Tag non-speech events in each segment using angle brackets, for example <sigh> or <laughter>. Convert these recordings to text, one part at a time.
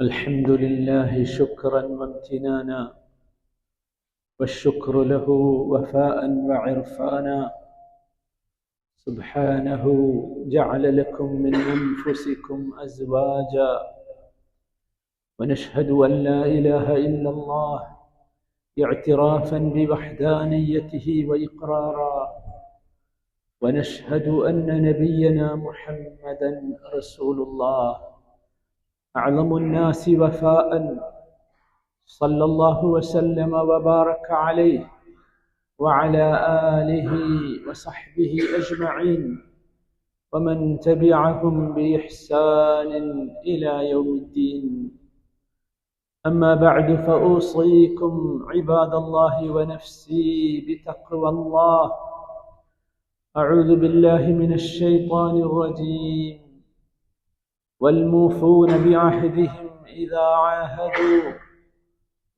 الحمد لله شكرا وامتنانا والشكر له وفاء وعرفانا. سبحانه جعل لكم من أنفسكم ازواجا ونشهد أن لا إله إلا الله اعترافا بوحدانيته وإقرارا. ونشهد أن نبينا محمدا رسول الله. أعظم الناس وفاء. صلى الله وسلم وبارك عليه وعلى آله وصحبه أجمعين. ومن تبعهم بإحسان إلى يوم الدين. أما بعد فأوصيكم عباد الله ونفسي بتقوى الله. أعوذ بالله من الشيطان الرجيم. والموفون بعهدهم إذا عاهدوا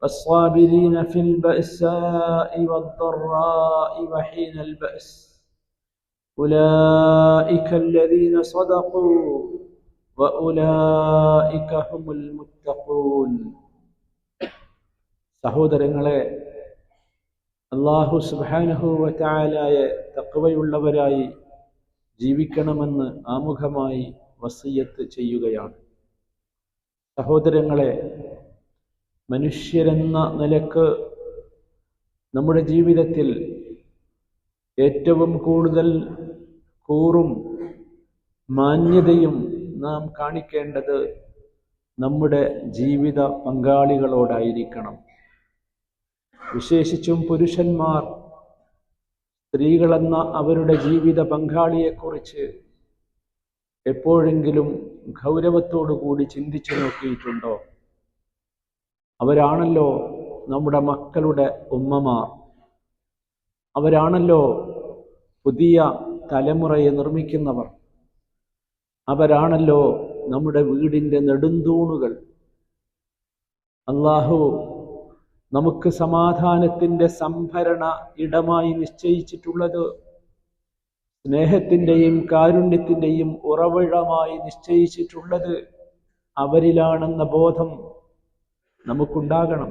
والصابرين في البأساء والضراء وحين البأس أولئك الذين صدقوا وأولئك هم المتقون സഹോദരങ്ങളെ അള്ളാഹു സുബാനഹുവ ചായാലായ തക്കവയുള്ളവരായി ജീവിക്കണമെന്ന് ആമുഖമായി വസീയത്ത് ചെയ്യുകയാണ്. സഹോദരങ്ങളെ മനുഷ്യരെന്ന നിലയ്ക്ക് നമ്മുടെ ജീവിതത്തിൽ ഏറ്റവും കൂടുതൽ കൂറും മാന്യതയും നാം കാണിക്കേണ്ടത് നമ്മുടെ ജീവിത പങ്കാളികളോടായിരിക്കണം. വിശേഷിച്ചും പുരുഷന്മാർ സ്ത്രീകളെന്ന അവരുടെ ജീവിത പങ്കാളിയെക്കുറിച്ച് എപ്പോഴെങ്കിലും ഗൗരവത്തോടു കൂടി ചിന്തിച്ചു നോക്കിയിട്ടുണ്ടോ? അവരാണല്ലോ നമ്മുടെ മക്കളുടെ ഉമ്മമാർ. അവരാണല്ലോ പുതിയ തലമുറയെ നിർമ്മിക്കുന്നവർ. അവരാണല്ലോ നമ്മുടെ വീടിന്റെ നെടുന്തൂണുകൾ. അള്ളാഹു നമുക്ക് സമാധാനത്തിന്റെ സംഭരണ ഇടമായി നിശ്ചയിച്ചിട്ടുള്ളത് സ്നേഹത്തിന്റെയും കാരുണ്യത്തിന്റെയും ഉറവിടമായി നിശ്ചയിച്ചിട്ടുള്ളത് അവരിലാണെന്ന ബോധം നമുക്കുണ്ടാകണം.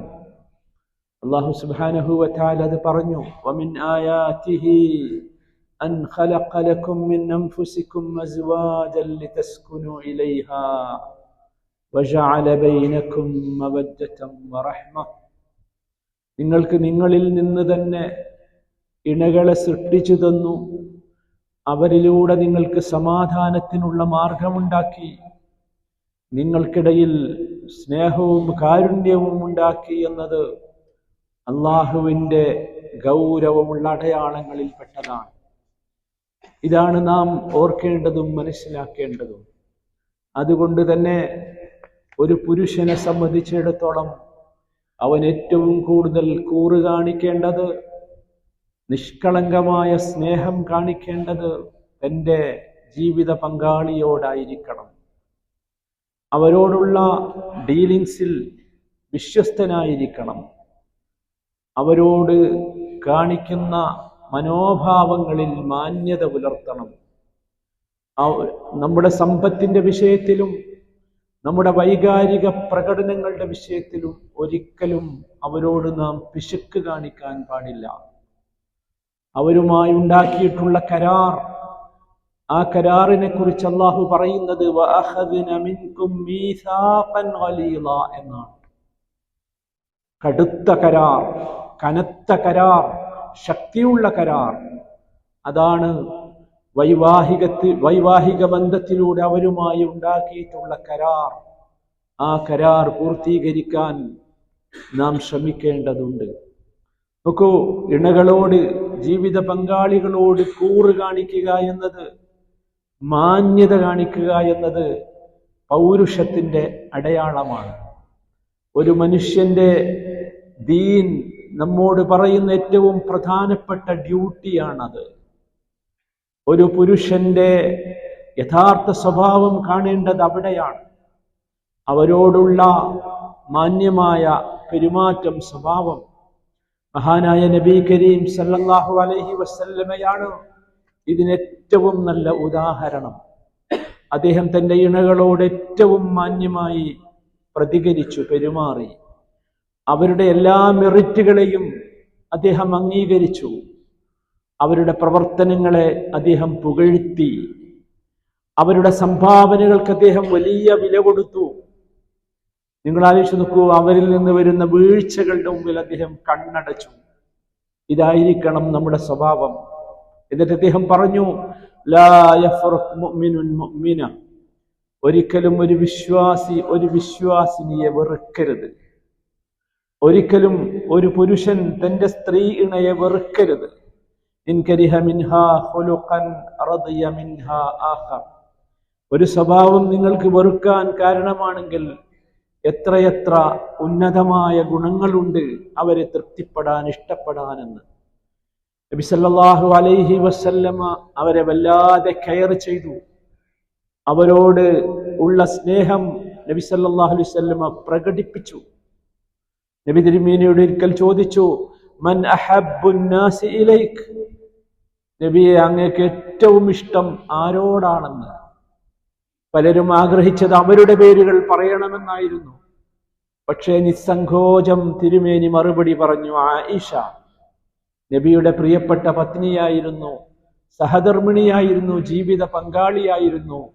അള്ളാഹു സുബ്ഹാനഹു വതആല അത് പറഞ്ഞു വമിൻ ആയാതിഹി നിങ്ങൾക്ക് നിങ്ങളിൽ നിന്ന് തന്നെ ഇണകളെ സൃഷ്ടിച്ചു തന്നു. അവരിലൂടെ നിങ്ങൾക്ക് സമാധാനത്തിനുള്ള മാർഗമുണ്ടാക്കി. നിങ്ങൾക്കിടയിൽ സ്നേഹവും കാരുണ്യവും ഉണ്ടാക്കി എന്നത് അള്ളാഹുവിന്റെ ഗൗരവമുള്ള അടയാളങ്ങളിൽപ്പെട്ടതാണ്. ഇതാണ് നാം ഓർക്കേണ്ടതും മനസ്സിലാക്കേണ്ടതും. അതുകൊണ്ട് തന്നെ ഒരു പുരുഷനെ സംബന്ധിച്ചിടത്തോളം അവൻ ഏറ്റവും കൂടുതൽ കൂറ് കാണിക്കേണ്ടത് നിഷ്കളങ്കമായ സ്നേഹം കാണിക്കേണ്ടത് എന്റെ ജീവിത പങ്കാളിയോടായിരിക്കണം. അവരോടുള്ള ഡീലിങ്സിൽ വിശ്വസ്തനായിരിക്കണം. അവരോട് കാണിക്കുന്ന മനോഭാവങ്ങളിൽ മാന്യത പുലർത്തണം. നമ്മുടെ സമ്പത്തിന്റെ വിഷയത്തിലും നമ്മുടെ വൈകാരിക പ്രകടനങ്ങളുടെ വിഷയത്തിലും ഒരിക്കലും അവരോട് നാം പിശുക്ക് കാണിക്കാൻ പാടില്ല. അവരുമായി ഉണ്ടാക്കിയിട്ടുള്ള കരാർ. ആ കരാറിനെ കുറിച്ച് അള്ളാഹു പറയുന്നത് എന്നാണ്. കടുത്ത കരാർ കനത്ത കരാർ ശക്തിയുള്ള കരാർ. അതാണ് വൈവാഹികത്തിൽ വൈവാഹിക ബന്ധത്തിലൂടെ അവരുമായി ഉണ്ടാക്കിയിട്ടുള്ള കരാർ. ആ കരാർ പൂർത്തീകരിക്കാൻ നാം ശ്രമിക്കേണ്ടതുണ്ട്. നോക്കൂ ഇണകളോട് ജീവിത പങ്കാളികളോട് കൂറ് കാണിക്കുക എന്നത് മാന്യത കാണിക്കുക എന്നത് പൗരുഷത്തിന്റെ അടയാളമാണ്. ഒരു മനുഷ്യന്റെ ദീൻ നമ്മോട് പറയുന്ന ഏറ്റവും പ്രധാനപ്പെട്ട ഡ്യൂട്ടിയാണത്. ഒരു പുരുഷന്റെ യഥാർത്ഥ സ്വഭാവം കാണേണ്ടത് അവിടെയാണ്. അവരോടുള്ള മാന്യമായ പെരുമാറ്റം സ്വഭാവം. മഹാനായ നബി കരീം സല്ലല്ലാഹു അലൈഹി വസല്ലമയാണ് ഇതിന് ഏറ്റവും നല്ല ഉദാഹരണം. അദ്ദേഹം തന്റെ ഇണകളോട് ഏറ്റവും മാന്യമായി പ്രതികരിച്ചു പെരുമാറി. അവരുടെ എല്ലാ മെറിറ്റുകളെയും അദ്ദേഹം അംഗീകരിച്ചു. അവരുടെ പ്രവർത്തനങ്ങളെ അദ്ദേഹം പുകഴ്ത്തി. അവരുടെ സംഭാവനകൾക്ക് അദ്ദേഹം വലിയ വില കൊടുത്തു. നിങ്ങൾ ആലോചിച്ച് നോക്കൂ അവരിൽ നിന്ന് വരുന്ന വീഴ്ചകളുടെ മുമ്പിൽ അദ്ദേഹം കണ്ണടച്ചു. ഇതായിരിക്കണം നമ്മുടെ സ്വഭാവം. എന്നിട്ട് അദ്ദേഹം പറഞ്ഞു ഒരിക്കലും ഒരു വിശ്വാസി ഒരു വിശ്വാസിനിയെ വെറുക്കരുത്. ഒരിക്കലും ഒരു പുരുഷൻ തന്റെ സ്ത്രീ ഇണയെ വെറുക്കരുത്. ഒരു സ്വഭാവം നിങ്ങൾക്ക് വെറുക്കാൻ കാരണമാണെങ്കിൽ എത്രയെത്ര ഉന്നതമായ ഗുണങ്ങളുണ്ട് അവരെ തൃപ്തിപ്പെടാൻ ഇഷ്ടപ്പെടാനെന്ന്. നബി സല്ലല്ലാഹു അലൈഹി വസല്ലമ അവരെ വല്ലാതെ കെയർ ചെയ്തു. അവരോട് ഉള്ള സ്നേഹം നബി സല്ലല്ലാഹു അലൈഹി വസല്ലമ പ്രകടിപ്പിച്ചു. നബി തിരുമേനിയോട് ഒരിക്കൽ ചോദിച്ചു മൻ നബിയെ അങ്ങേക്ക് ഏറ്റവും ഇഷ്ടം ആരോടാണെന്ന്. പലരും ആഗ്രഹിച്ചത് അവരുടെ പേരുകൾ പറയണമെന്നായിരുന്നു. പക്ഷേ നിസ്സങ്കോചം തിരുമേനി മറുപടി പറഞ്ഞു ആയിഷ നബിയുടെ പ്രിയപ്പെട്ട പത്നിയായിരുന്നു സഹധർമ്മിണിയായിരുന്നു ജീവിത പങ്കാളിയായിരുന്നു.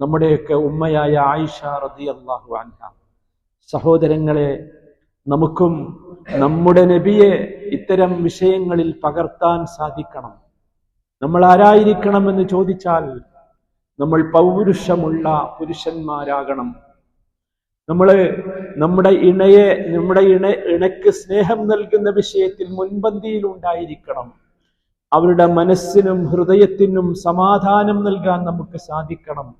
നമ്മുടെയൊക്കെ ഉമ്മയായ ആയിഷ റതി അള്ളാഹു അൻഹ. സഹോദരങ്ങളെ നമുക്കും നമ്മുടെ നബിയെ ഇത്തരം വിഷയങ്ങളിൽ പകർത്താൻ സാധിക്കണം. നമ്മൾ ആരായിരിക്കണം എന്ന് ചോദിച്ചാൽ നമ്മൾ പൗരുഷമുള്ള പുരുഷന്മാരാകണം. നമ്മൾ നമ്മുടെ ഇണയെ നമ്മുടെ ഇണ ഇണയ്ക്ക് സ്നേഹം നൽകുന്ന വിഷയത്തിൽ മുൻപന്തിയിൽ ഉണ്ടായിരിക്കണം. അവരുടെ മനസ്സിനും ഹൃദയത്തിനും സമാധാനം നൽകാൻ നമുക്ക് സാധിക്കണം.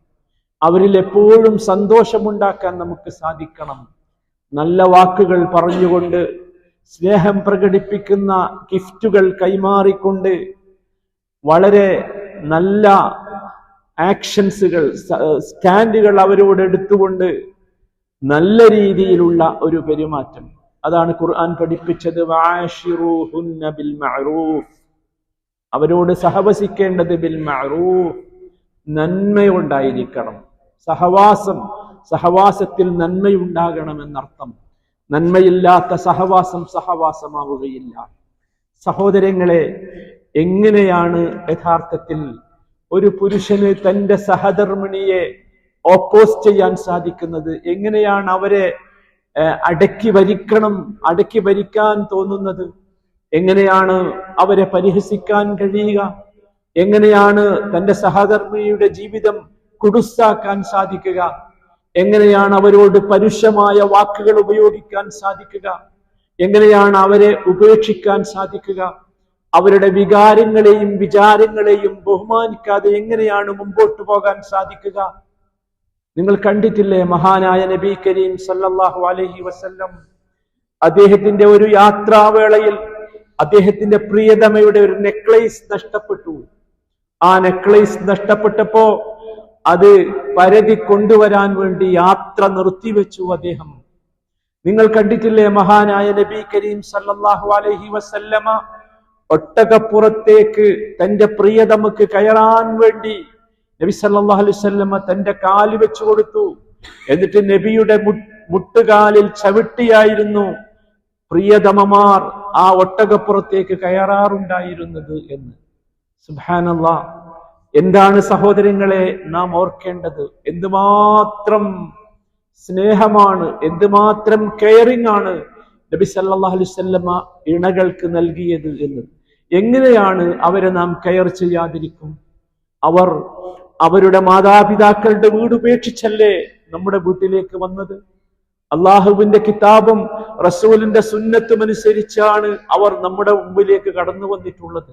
അവരിൽ എപ്പോഴും സന്തോഷമുണ്ടാക്കാൻ നമുക്ക് സാധിക്കണം. നല്ല വാക്കുകൾ പറഞ്ഞുകൊണ്ട് സ്നേഹം പ്രകടിപ്പിക്കുന്ന ഗിഫ്റ്റുകൾ കൈമാറിക്കൊണ്ട് വളരെ നല്ല ആക്ഷൻസുകൾ സ്റ്റാൻഡുകൾ അവരോട് എടുത്തുകൊണ്ട് നല്ല രീതിയിലുള്ള ഒരു പെരുമാറ്റം. അതാണ് ഖുർആൻ പഠിപ്പിച്ചത് ബിൽ മഅറൂഫ് അവരോട് സഹവസിക്കേണ്ടത് ബിൽ മഅറൂഫ് നന്മയുണ്ടായിരിക്കണം. സഹവാസം സഹവാസത്തിൽ നന്മയുണ്ടാകണമെന്നർത്ഥം. നന്മയില്ലാത്ത സഹവാസം സഹവാസമാവുകയില്ല. സഹോദരങ്ങളെ എങ്ങനെയാണ് യഥാർത്ഥത്തിൽ ഒരു പുരുഷന് തന്റെ സഹധർമ്മിണിയെ ഓപ്പോസ് ചെയ്യാൻ സാധിക്കുന്നത് എങ്ങനെയാണ് അവരെ അടക്കി ഭരിക്കണം അടക്കി ഭരിക്കാൻ തോന്നുന്നത്? എങ്ങനെയാണ് അവരെ പരിഹസിക്കാൻ കഴിയുക? എങ്ങനെയാണ് തന്റെ സഹധർമ്മിയുടെ ജീവിതം കുടുസാക്കാൻ സാധിക്കുക? എങ്ങനെയാണ് അവരോട് പരുഷമായ വാക്കുകൾ ഉപയോഗിക്കാൻ സാധിക്കുക? എങ്ങനെയാണ് അവരെ ഉപേക്ഷിക്കാൻ സാധിക്കുക? അവരുടെ വികാരങ്ങളെയും വിചാരങ്ങളെയും ബഹുമാനിക്കാതെ എങ്ങനെയാണ് മുമ്പോട്ട് പോകാൻ സാധിക്കുക? നിങ്ങൾ കണ്ടിട്ടില്ലേ മഹാനായ നബി കരീം സല്ലല്ലാഹു അലൈഹി വസല്ലം? അദ്ദേഹത്തിന്റെ ഒരു യാത്രാവേളയിൽ അദ്ദേഹത്തിന്റെ പ്രിയതമയുടെ ഒരു നെക്ലേസ് നഷ്ടപ്പെട്ടു. ആ നെക്ലേസ് നഷ്ടപ്പെട്ടപ്പോ അത് പരതി കൊണ്ടുവരാൻ വേണ്ടി യാത്ര നിർത്തിവെച്ചു അദ്ദേഹം. നിങ്ങൾ കണ്ടിട്ടില്ലേ മഹാനായ നബി കരീം സല്ലല്ലാഹു അലൈഹി വസല്ലമ? ഒട്ടകപ്പുറത്തേക്ക് തന്റെ പ്രിയതമക്ക് കയറാൻ വേണ്ടി നബി സല്ലല്ലാഹു അലൈഹി വസല്ലമ തന്റെ കാൽ വെച്ചു കൊടുത്തു. എന്നിട്ട് നബിയുടെ മുട്ടുകാലിൽ ചവിട്ടിയായിരുന്നു പ്രിയതമമാർ ആ ഒട്ടകപ്പുറത്തേക്ക് കയറാറുണ്ടായിരുന്നത് എന്ന്. സുബ്ഹാനല്ലാ എന്താണ് സഹോദരങ്ങളെ നാം ഓർക്കേണ്ടത്? എന്തുമാത്രം സ്നേഹമാണ് എന്തുമാത്രം കെയറിംഗ് ആണ് നബി സല്ലാ അലൈഹി വസല്ലമ ഇണകൾക്ക് നൽകിയത് എന്ന്. എങ്ങനെയാണ് അവരെ നാം കെയർ ചെയ്യാതിരിക്കും? അവർ അവരുടെ മാതാപിതാക്കളുടെ വീട് ഉപേക്ഷിച്ചല്ലേ നമ്മുടെ വീട്ടിലേക്ക് വന്നത്? അള്ളാഹുവിന്റെ കിതാബും റസൂലിന്റെ സുന്നത്തും അനുസരിച്ചാണ് അവർ നമ്മുടെ മുമ്പിലേക്ക് കടന്നു വന്നിട്ടുള്ളത്.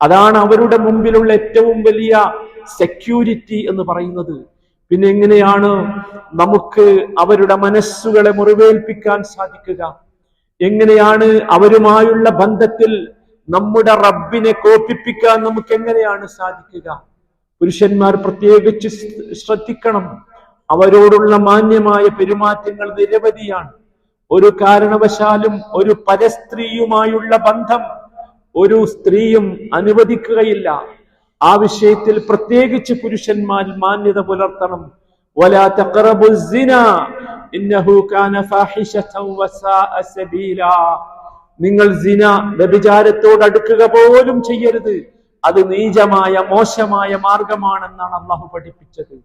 അതാണ് അവരുടെ മുമ്പിലുള്ള ഏറ്റവും വലിയ സെക്യൂരിറ്റി എന്ന് പറയുന്നത്. പിന്നെ എങ്ങനെയാണ് നമുക്ക് അവരുടെ മനസ്സുകളെ മുറിവേൽപ്പിക്കാൻ സാധിക്കുക? എങ്ങനെയാണ് അവരുമായുള്ള ബന്ധത്തിൽ നമ്മുടെ റബ്ബിനെ കോപ്പിപ്പിക്കാൻ നമുക്ക് എങ്ങനെയാണ് സാധിക്കുക? പുരുഷന്മാർ പ്രത്യേകിച്ച് ശ്രദ്ധിക്കണം. അവരോടുള്ള മാന്യമായ പെരുമാറ്റങ്ങൾ നിരവധിയാണ്. ഒരു കാരണവശാലും ഒരു പരസ്ത്രീയുമായുള്ള ബന്ധം ഒരു സ്ത്രീയും അനുവദിക്കുകയില്ല. ആ വിഷയത്തിൽ പ്രത്യേകിച്ച് പുരുഷന്മാർ മാന്യത പുലർത്തണം. സിന ഇന്നഹു കാന ഫാഹിശതൻ വസാഅ സബീലാ. നിങ്ങൾ സിന വ്യഭിചാരത്തോട് അടുക്കുക പോലും ചെയ്യരുത്. അത് നീചമായ മോശമായ മാർഗമാണെന്നാണ് അള്ളാഹു പഠിപ്പിച്ചത്.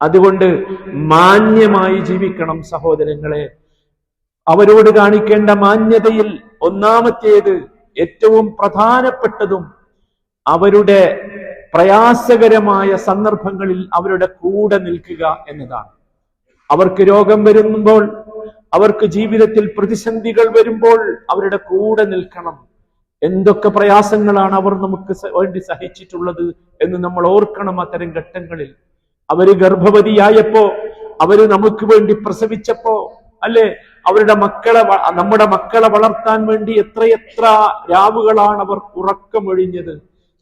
അതുകൊണ്ട് മാന്യമായി ജീവിക്കണം സഹോദരങ്ങളെ. അവരോട് കാണിക്കേണ്ട മാന്യതയിൽ ഒന്നാമത്തേത് ഏറ്റവും പ്രധാനപ്പെട്ടതും അവരുടെ പ്രയാസകരമായ സന്ദർഭങ്ങളിൽ അവരുടെ കൂടെ നിൽക്കുക എന്നതാണ്. അവർക്ക് രോഗം വരുമ്പോൾ അവർക്ക് ജീവിതത്തിൽ പ്രതിസന്ധികൾ വരുമ്പോൾ അവരുടെ കൂടെ നിൽക്കണം. എന്തൊക്കെ പ്രയാസങ്ങളാണ് അവർ നമുക്ക് വേണ്ടി സഹിച്ചിട്ടുള്ളത് എന്ന് നമ്മൾ ഓർക്കണം അത്തരം ഘട്ടങ്ങളിൽ. അവർ ഗർഭവതിയായപ്പോ അവർ നമുക്ക് വേണ്ടി പ്രസവിച്ചപ്പോ അല്ലെ? അവരുടെ മക്കളെ നമ്മുടെ മക്കളെ വളർത്താൻ വേണ്ടി എത്രയെത്ര രാവുകളാണ് അവർ ഉറക്കമൊഴിഞ്ഞത്.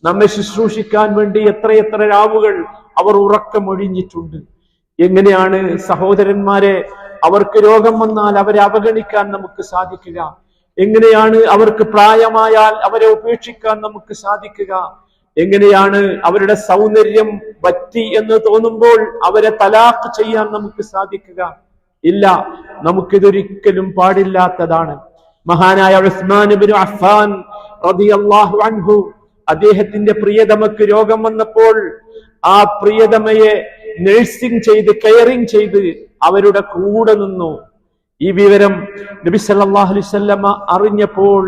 നമ്മെ ശുശ്രൂഷിക്കാൻ വേണ്ടി എത്രയെത്ര രാവുകൾ അവർ ഉറക്കമൊഴിഞ്ഞിട്ടുണ്ട്. എങ്ങനെയാണ് സഹോദരന്മാരെ അവർക്ക് രോഗം വന്നാൽ അവരെ അവഗണിക്കാൻ നമുക്ക് സാധിക്കുക. എങ്ങനെയാണ് അവർക്ക് പ്രായമായാൽ അവരെ ഉപേക്ഷിക്കാൻ നമുക്ക് സാധിക്കുക? എങ്ങനെയാണ് അവരുടെ സൗന്ദര്യം പറ്റി എന്ന് തോന്നുമ്പോൾ അവരെ തലാഖ് ചെയ്യാൻ നമുക്ക് സാധിക്കുക? ഇല്ല നമുക്കിതൊരിക്കലും പാടില്ലാത്തതാണ്. മഹാനായ അൻഹു അദ്ദേഹത്തിന്റെ പ്രിയതമക്ക് രോഗം വന്നപ്പോൾ ആ പ്രിയതമയെ നഴ്സിംഗ് ചെയ്ത് കെയറിംഗ് ചെയ്ത് അവരുടെ കൂടെ നിന്നു. ഈ വിവരം നബി സല്ലല്ലാഹു അലൈഹി അറിഞ്ഞപ്പോൾ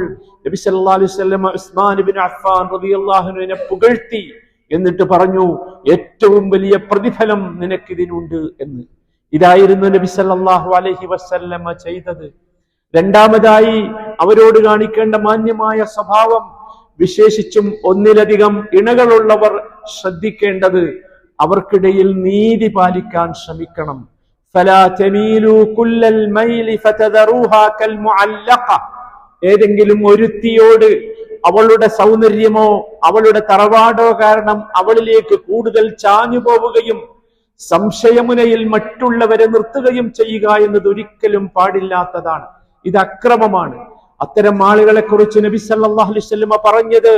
നബി സല്ലല്ലാഹു ഉസ്മാൻ ഇബ്നു അഫ്ഫാൻ റളിയല്ലാഹുവിനെ പുകഴ്ത്തി എന്നിട്ട് പറഞ്ഞു ഏറ്റവും വലിയ പ്രതിഫലം നിനക്കിതിനുണ്ട് എന്ന്. ഇതായിരുന്നു നബി സല്ലല്ലാഹു അലൈഹി വസല്ലമ ചെയ്തത്. രണ്ടാമതായി അവരോട് കാണിക്കേണ്ട മാന്യമായ സ്വഭാവം വിശേഷിച്ചും ഒന്നിലധികം ഇണകളുള്ളവർ ശ്രദ്ധിക്കേണ്ടത് അവർക്കിടയിൽ നീതി പാലിക്കാൻ ശ്രമിക്കണം. ഏതെങ്കിലും ഒരുത്തിയോട് അവളുടെ സൗന്ദര്യമോ അവളുടെ തറവാടോ കാരണം അവളിലേക്ക് കൂടുതൽ ചാഞ്ഞു പോവുകയും സംശയമുനയിൽ മറ്റുള്ളവരെ നിർത്തുകയും ചെയ്യുക എന്നത് ഒരിക്കലും പാടില്ലാത്തതാണ്. ഇത് അക്രമമാണ്. അത്തരം ആളുകളെ കുറിച്ച് നബി സല്ലല്ലാഹു അലൈഹി വസല്ലമ പറഞ്ഞത്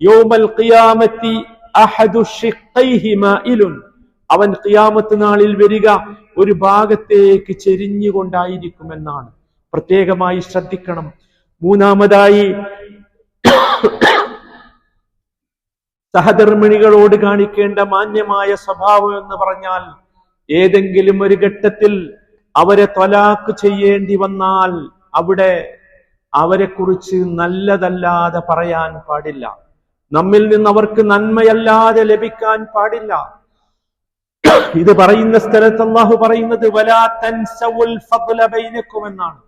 യൗമൽ ഖിയാമത്തി അഹദു ഷിഖൈഹി മായിലുൻ അവൻ ഖിയാമത്ത് നാളിൽ വരിക ഒരു ഭാഗത്തേക്ക് ചെരിഞ്ഞുകൊണ്ടായിരിക്കുമെന്നാണ്. പ്രത്യേകമായി ശ്രദ്ധിക്കണം. മൂന്നാമതായി <coughs> സഹധർമ്മിണികളോട് കാണിക്കേണ്ട മാന്യമായ സ്വഭാവം എന്ന് പറഞ്ഞാൽ ഏതെങ്കിലും ഒരു ഘട്ടത്തിൽ അവരെ തൊലാക്ക് ചെയ്യേണ്ടി വന്നാൽ അവിടെ അവരെ കുറിച്ച് നല്ലതല്ലാതെ പറയാൻ പാടില്ല. നമ്മിൽ നിന്ന് അവർക്ക് നന്മയല്ലാതെ ലഭിക്കാൻ പാടില്ല. <coughs> ഇത് പറയുന്ന സ്ഥലത്ത് അള്ളാഹു പറയുന്നത് എന്നാണ്.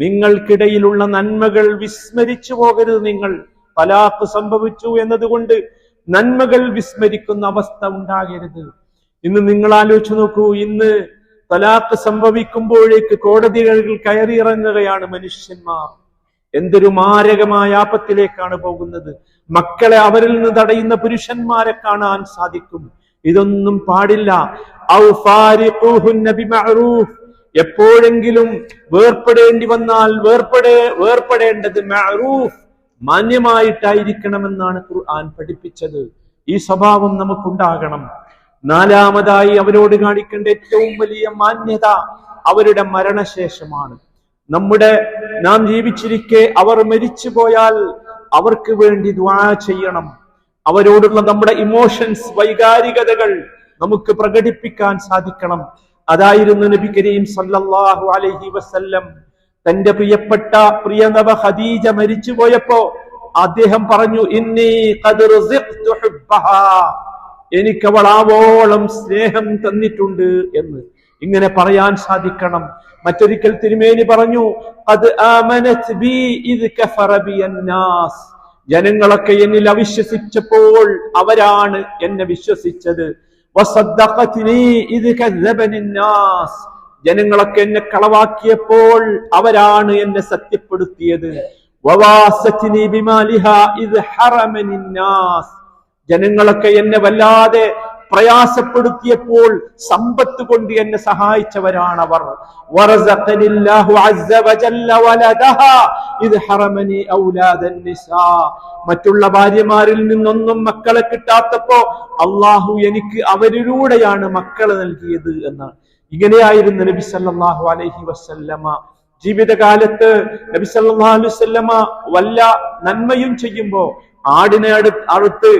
നിങ്ങൾക്കിടയിലുള്ള നന്മകൾ വിസ്മരിച്ചു പോകരുത് നിങ്ങൾ. തലാഖ് സംഭവിച്ചു എന്നതുകൊണ്ട് നന്മകൾ വിസ്മരിക്കുന്ന അവസ്ഥ ഉണ്ടാകരുത്. ഇന്ന് നിങ്ങൾ ആലോചിച്ചു നോക്കൂ ഇന്ന് തലാഖ് സംഭവിക്കുമ്പോഴേക്ക് കോടതികളിൽ കയറിയിറങ്ങുകയാണ് മനുഷ്യന്മാർ. എന്തൊരു മാരകമായ ആപത്തിലേക്കാണ് പോകുന്നത്. മക്കളെ അവരിൽ നിന്ന് തടയുന്ന പുരുഷന്മാരെ കാണാൻ സാധിക്കും. ഇതൊന്നും പാടില്ല. എപ്പോഴെങ്കിലും വേർപ്പെടേണ്ടി വന്നാൽ വേർപ്പെടേ വേർപ്പെടേണ്ടത് മഅറൂഫ്. മാന്യമായിട്ടായിരിക്കണമെന്നാണ് ഖുർആൻ പഠിപ്പിച്ചത്. ഈ സ്വഭാവം നമുക്കുണ്ടാകണം. നാലാമതായി അവരോട് കാണിക്കേണ്ട ഏറ്റവും വലിയ മാന്യത അവരുടെ മരണശേഷമാണ്. നമ്മുടെ നാം ജീവിച്ചിരിക്കെ അവർ മരിച്ചു പോയാൽ അവർക്ക് വേണ്ടി ദ്വാ ചെയ്യണം. അവരോടുള്ള നമ്മുടെ ഇമോഷൻസ് വൈകാരികതകൾ നമുക്ക് പ്രകടിപ്പിക്കാൻ സാധിക്കണം. അതായിരുന്നു നബി കരീം സല്ലല്ലാഹു അലൈഹി വസല്ലം. തന്റെ പ്രിയപ്പെട്ട പ്രിയനവ ഖദീജ മരിച്ചു പോയപ്പോ അദ്ദേഹം പറഞ്ഞു ഇന്നി എനിക്ക് അവൾ ആവോളം സ്നേഹം തന്നിട്ടുണ്ട് എന്ന്. ഇങ്ങനെ പറയാൻ സാധിക്കണം. മറ്റൊരിക്കൽ തിരുമേനി പറഞ്ഞു അത് ജനങ്ങളൊക്കെ എന്നിൽ അവിശ്വസിച്ചപ്പോൾ അവരാണ് എന്നെ വിശ്വസിച്ചത്. ജനങ്ങളൊക്കെ എന്നെ കളവാക്കിയപ്പോൾ അവരാണ് എന്നെ സത്യപ്പെടുത്തിയത്. ജനങ്ങളൊക്കെ എന്നെ വല്ലാതെ പ്രയാസപ്പെടുത്തിയപ്പോൾ സമ്പത്ത് കൊണ്ട് എന്നെ സഹായിച്ചവരാണ് അവർ മറ്റുള്ള ഭാര്യമാരിൽ നിന്നൊന്നും മക്കളെ കിട്ടാത്തപ്പോ അള്ളാഹു എനിക്ക് അവരിലൂടെയാണ് മക്കളെ നൽകിയത് എന്നാണ് ഇങ്ങനെയായിരുന്നു നബി സല്ലാഹു അലൈഹി വസല്ലമ. ജീവിതകാലത്ത് നബി സല്ലല്ലാഹു അലൈഹി വസല്ലമ വല്ല നന്മയും ചെയ്യുമ്പോ ആടിനെ അടുത്ത്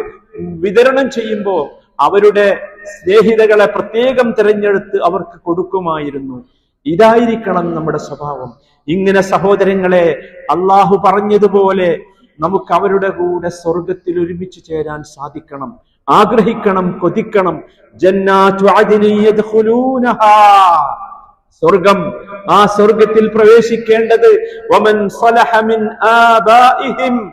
വിതരണം ചെയ്യുമ്പോ അവരുടെ സ്നേഹിതകളെ പ്രത്യേകം തിരഞ്ഞെടുത്ത് അവർക്ക് കൊടുക്കുമായിരുന്നു. ഇതായിരിക്കണം നമ്മുടെ സ്വഭാവം. ഇങ്ങനെ സഹോദരങ്ങളെ അള്ളാഹു പറഞ്ഞതുപോലെ നമുക്ക് അവരുടെ കൂടെ സ്വർഗത്തിൽ ഒരുമിച്ച് ചേരാൻ സാധിക്കണം. ആഗ്രഹിക്കണം കൊതിക്കണം. സ്വർഗം ആ സ്വർഗത്തിൽ പ്രവേശിക്കേണ്ടത് വമൻ സലഹ മിൻ ആബാഇഹിം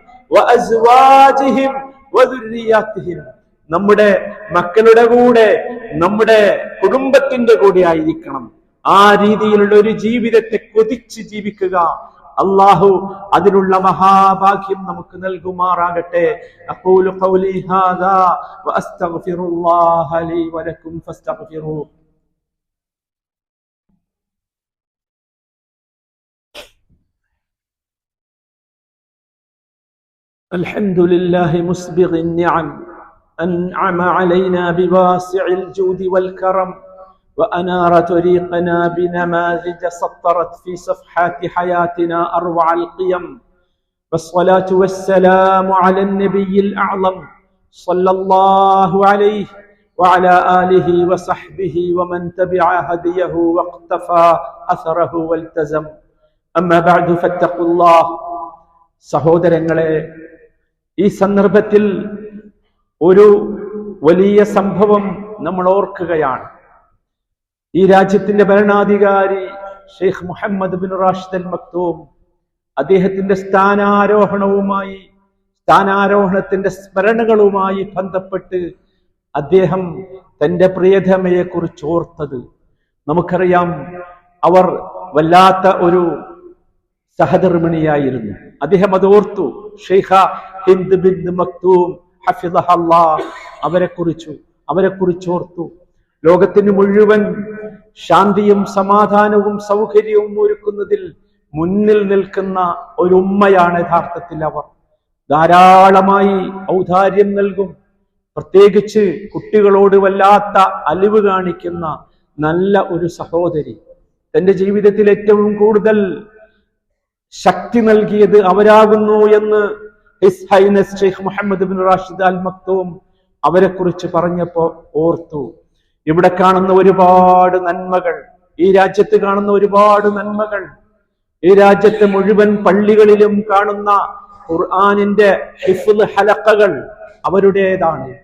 നമ്മുടെ മക്കളുടെ കൂടെ നമ്മുടെ കുടുംബത്തിന്റെ കൂടെ ആയിരിക്കണം ആ രീതിയിലുള്ള ഒരു ജീവിതത്തെ കൊതിച്ച് ജീവിക്കുക അള്ളാഹു അതിനുള്ള മഹാഭാഗ്യം നമുക്ക് നൽകുമാറാകട്ടെ അഖൂലു ഖൗലി ഹാദാ വഅസ്തഗ്ഫിറുല്ലാഹ ലീ വലക്കും ഫസ്തഗ്ഫിറൂഹു الحمد لله مسبغ النعم أنعم علينا بواسع الجود والكرم وأنار طريقنا بنماذج سطرت في صفحات حياتنا أروع القيم والصلاة والسلام على النبي الأعظم صلى الله عليه وعلى آله وصحبه ومن تبع هديه واقتفى أثره والتزم أما بعد فاتقوا الله സഹോദരങ്ങളെ ഈ സന്ദർഭത്തിൽ ഒരു വലിയ സംഭവം നമ്മൾ ഓർക്കുകയാണ്. ഈ രാജ്യത്തിന്റെ ഭരണാധികാരി Sheikh Mohammed bin Rashid Al Maktoum അദ്ദേഹത്തിന്റെ സ്ഥാനാരോഹണവുമായി സ്ഥാനാരോഹണത്തിന്റെ സ്മരണകളുമായി ബന്ധപ്പെട്ട് അദ്ദേഹം തന്റെ പ്രിയതമയെ കുറിച്ച് ഓർത്തത്. നമുക്കറിയാം അവർ വല്ലാത്ത ഒരു സഹധർമ്മിണിയായിരുന്നു. അദ്ദേഹം അത് ഓർത്തു ഷെയ്ഖ ഹിന്ദ് ബിൻ മക്തൂം അവരെ കുറിച്ചു അവരെ കുറിച്ചോർത്തു ലോകത്തിന് മുഴുവൻ ശാന്തിയും സമാധാനവും സൗകര്യവും ഒരുക്കുന്നതിൽ മുന്നിൽ നിൽക്കുന്ന ഒരു ഉമ്മയാണ് യഥാർത്ഥത്തിൽ അവർ. ധാരാളമായി ഔദാര്യം നൽകും. പ്രത്യേകിച്ച് കുട്ടികളോട് വല്ലാത്ത അലിവ് കാണിക്കുന്ന നല്ല ഒരു സഹോദരി. തന്റെ ജീവിതത്തിൽ ഏറ്റവും കൂടുതൽ ശക്തി നൽകിയത് അവരാകുന്നു എന്ന് His Highness Sheikh Mohammed bin Rashid Al Maktoum അവരെ കുറിച്ച് പറഞ്ഞപ്പോ ഓർത്തു. ഇവിടെ കാണുന്ന ഒരുപാട് നന്മകൾ ഈ രാജ്യത്ത് കാണുന്ന ഒരുപാട് നന്മകൾ ഈ രാജ്യത്തെ മുഴുവൻ പള്ളികളിലും കാണുന്ന ഖുർആാനിന്റെ ഹലക്കകൾ അവരുടേതാണ്.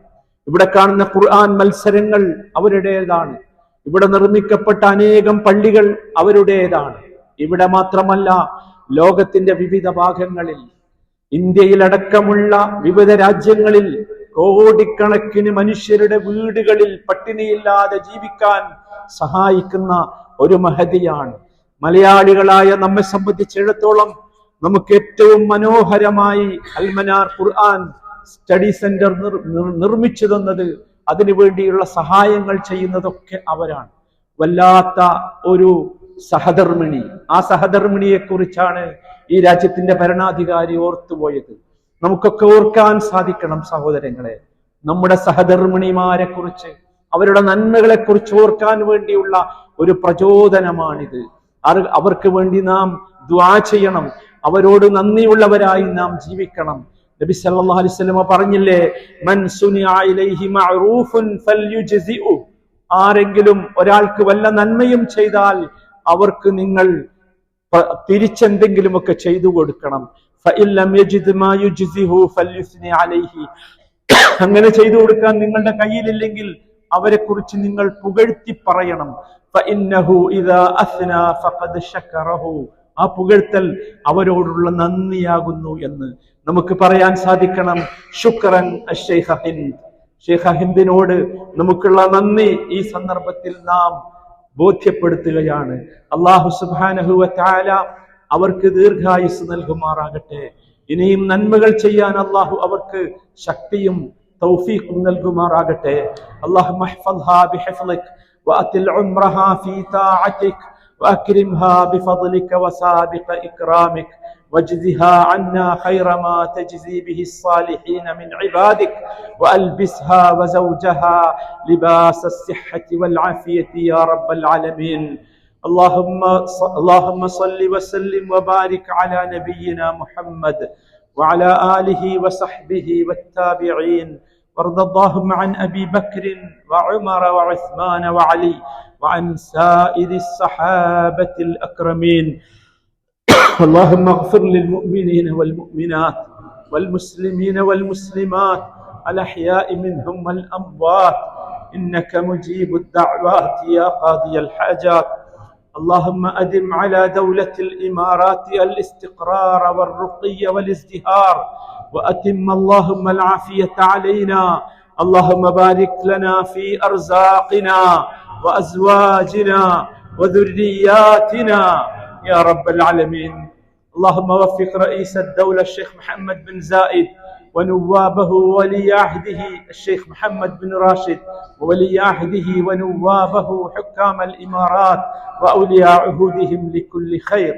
ഇവിടെ കാണുന്ന ഖുർആൻ മത്സരങ്ങൾ അവരുടേതാണ്. ഇവിടെ നിർമ്മിക്കപ്പെട്ട അനേകം പള്ളികൾ അവരുടേതാണ്. ഇവിടെ മാത്രമല്ല ലോകത്തിന്റെ വിവിധ ഭാഗങ്ങളിൽ ഇന്ത്യയിലടക്കമുള്ള വിവിധ രാജ്യങ്ങളിൽ കോടിക്കണക്കിന് മനുഷ്യരുടെ വീടുകളിൽ പട്ടിണിയില്ലാതെ ജീവിക്കാൻ സഹായിക്കുന്ന ഒരു മഹതിയാണ്. മലയാളികളായ നമ്മെ സംബന്ധിച്ചിടത്തോളം നമുക്ക് ഏറ്റവും മനോഹരമായി അൽമനാർ ഖുർആൻ സ്റ്റഡി സെന്റർ നിർമ്മിച്ചു തന്നത് അതിനു വേണ്ടിയുള്ള സഹായങ്ങൾ ചെയ്യുന്നതൊക്കെ അവരാണ്. വല്ലാത്ത ഒരു സഹധർമ്മിണി. ആ സഹധർമ്മിണിയെ കുറിച്ചാണ് ഈ രാജ്യത്തിന്റെ ഭരണാധികാരി ഓർത്തുപോയത്. നമുക്കൊക്കെ ഓർക്കാൻ സാധിക്കണം സഹോദരങ്ങളെ. നമ്മുടെ സഹധർമ്മിണിമാരെ കുറിച്ച് അവരുടെ നന്മകളെ കുറിച്ച് ഓർക്കാൻ വേണ്ടിയുള്ള ഒരു പ്രചോദനമാണിത്. അവർക്ക് വേണ്ടി നാം ദ്വാ ചെയ്യണം. അവരോട് നന്ദിയുള്ളവരായി നാം ജീവിക്കണം. നബി സല്ലല്ലാഹു അലൈഹി വസല്ലമ പറഞ്ഞില്ലേ മൻ മഅറൂഫുൻ ആരെങ്കിലും ഒരാൾക്ക് വല്ല നന്മയും ചെയ്താൽ അവർക്ക് നിങ്ങൾ തിരിച്ചെന്തെങ്കിലുമൊക്കെ ചെയ്തു കൊടുക്കണം. അങ്ങനെ ചെയ്തു കൊടുക്കാൻ നിങ്ങളുടെ കയ്യിലില്ലെങ്കിൽ അവരെ കുറിച്ച് നിങ്ങൾ പുകഴ്ത്തി പറയണം. ആ പുകഴ്ത്തൽ അവരോടുള്ള നന്ദിയാകുന്നു എന്ന് നമുക്ക് പറയാൻ സാധിക്കണം. ശുക്രൻ ഷെയ്ഖ ഹിന്ദിനോട് നമുക്കുള്ള നന്ദി. ഈ സന്ദർഭത്തിൽ നാം ബോധ്യപ്പെടുത്തുകയാണ്. അള്ളാഹു സുബാനഹുവ താല അവർക്ക് ദീർഘായുസ് നൽകുമാറാകട്ടെ. ഇനിയും നന്മകൾ ചെയ്യാൻ അള്ളാഹു അവർക്ക് ശക്തിയും തൗഫീഖും നൽകുമാറാകട്ടെ. അള്ളാഹു وأكرمها بفضلك وسابق إكرامك واجزها عنا خير ما تجزي به الصالحين من عبادك وألبسها وزوجها لباس الصحة والعافية يا رب العالمين. اللهم اللهم صل وسلم وبارك على نبينا محمد وعلى آله وصحبه والتابعين. وارض اللهم عن أبي بكر وعمر وعثمان وعلي وعن سائر الصحابة الأكرمين. <coughs> اللهم اغفر للمؤمنين والمؤمنات والمسلمين والمسلمات الأحياء منهم والأموات. إنك مجيب الدعوات يا قاضي الحاجات. اللهم أدم على دولة الإمارات الاستقرار والرقي والازدهار وأتم اللهم العافية علينا. اللهم بارك لنا في أرزاقنا وأزواجنا وذرياتنا. يا رب العالمين. اللهم وفق رئيس الدولة الشيخ محمد بن زايد ونوابه وولي عهده الشيخ محمد بن راشد وولي عهده ونوابه حكام الإمارات وأولياء عهودهم لكل خير.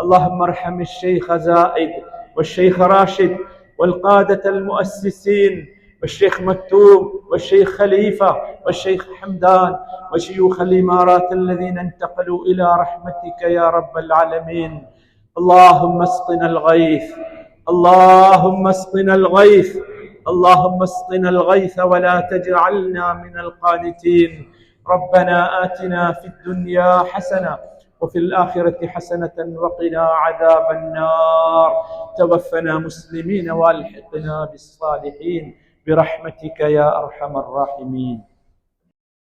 اللهم ارحم الشيخ زائد والشيخ راشد والقادة المؤسسين والشيخ مكتوم والشيخ خليفة والشيخ حمدان وشيوخ الإمارات الذين انتقلوا إلى رحمتك يا رب العالمين. اللهم اسقنا الغيث اللهم اسقنا الغيث اللهم اسقنا الغيث ولا تجعلنا من القانتين. ربنا آتنا في الدنيا حسنة وفي الآخرة حسنة وقنا عذاب النار. توفنا مسلمين وألحقنا بالصالحين. برحمتك يا أرحم الراحمين.